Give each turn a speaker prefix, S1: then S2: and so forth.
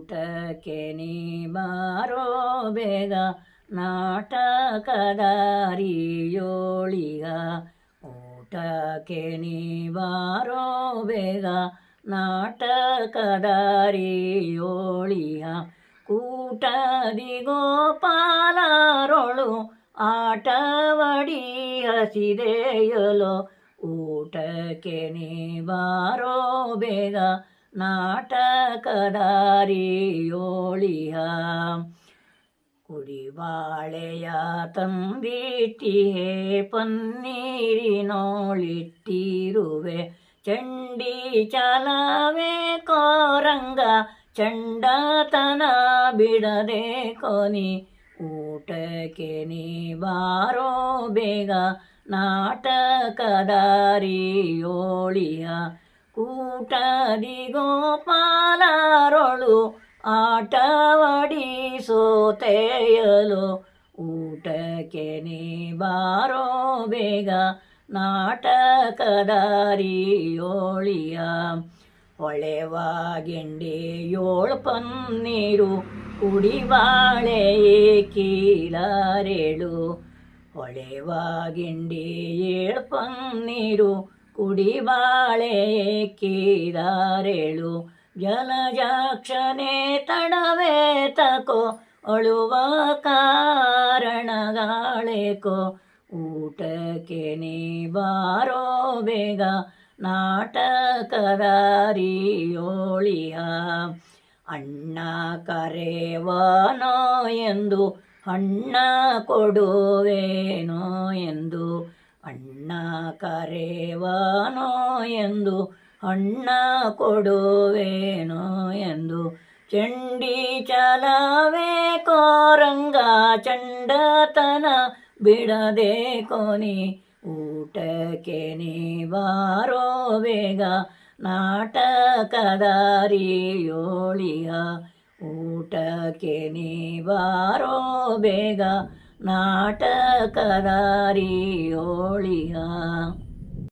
S1: ಊಟಕ್ಕೆ ನೀ ಬಾರೋ ಬೇಗ ನಾಟಕದಾರಿಯೋಳಿಗ. ಊಟಕ್ಕೆ ನೀ ಬಾರೋ ಬೇಗ ನಾಟಕದಾರಿಯೋಳಿಯ ಕೂಟದಿ ಗೋಪಾಲರೊಳು ಆಟವಡಿ ಹಸಿದೆಯಲೋ. ಊಟಕ್ಕೆ ನೀ ಬಾರೋ ಬೇಗ ನಾಟಕದಾರಿಯೋಳಿಯ ಕುಡಿಬಾಳೆಯ ತಂದಿಟ್ಟಿಹೇ ಪನ್ನೀರಿನೋಳಿಟ್ಟಿರುವೆ. ಚಂಡಿ ಚಾಲವೇ ಕೋರಂಗ, ಚಂಡತನ ಬಿಡದೆ ಕೊನಿ. ಊಟಕ್ಕೆ ನೀ ಬಾರೋ ಬೇಗ ನಾಟಕದಾರಿಯೋಳಿಯ ಕೂಟದಿ ಗೋಪಾಲರೊಳು ಆಟವಡಿ ಸೋತೆಯಲು ಊಟಕ್ಕೆ ನೀ ಬಾರೋ ಬೇಗ ನಾಟಕದಾರಿಯೋಳಿಯ. ಹೊಳೆವಾಗಿಂಡಿ ಏಳು ಪನ್ನೀರು ಕುಡಿವಾಳೆ ಕೀಲಾರೇಳು ಹೊಳೆವಾಗಿಂಡಿ ಏಳು ಪನ್ನೀರು ಕುಡಿಬಾಳೆ ಕೀರಾರೇಳು ಜಲಜಾಕ್ಷನೇ ತಡವೇ ತಕೋ, ಅಳುವ ಕಾರಣಗಾಳೆಕೋ ಊಟಕ್ಕೆ ನೀ ಬಾರೋ ಬೇಗ, ನಾಟಕದಾರಿಯೋಳಿಯ. ಅಣ್ಣ ಕರೆವನೋ ಎಂದು, ಅಣ್ಣ ಕೊಡುವೇನೋ ಎಂದು. ಅಣ್ಣ ಕರೆವನೋ ಎಂದು ಅಣ್ಣ ಕೊಡುವೇನೋ ಎಂದು ಚಂಡಿ ಚಲವೇ ಕೋರಂಗ ಚಂಡತನ ಬಿಡದೆ ಕೊನಿ ಊಟಕ್ಕೆ ನೀ ಬಾರೋ ಬೇಗ ನಾಟಕದಾರಿಯೋಳಿಯ ಊಟಕ್ಕೆ ನೀ ಬಾರೋ ಬೇಗ ನಾಟಕದಾರಿಯೋಳಿಯ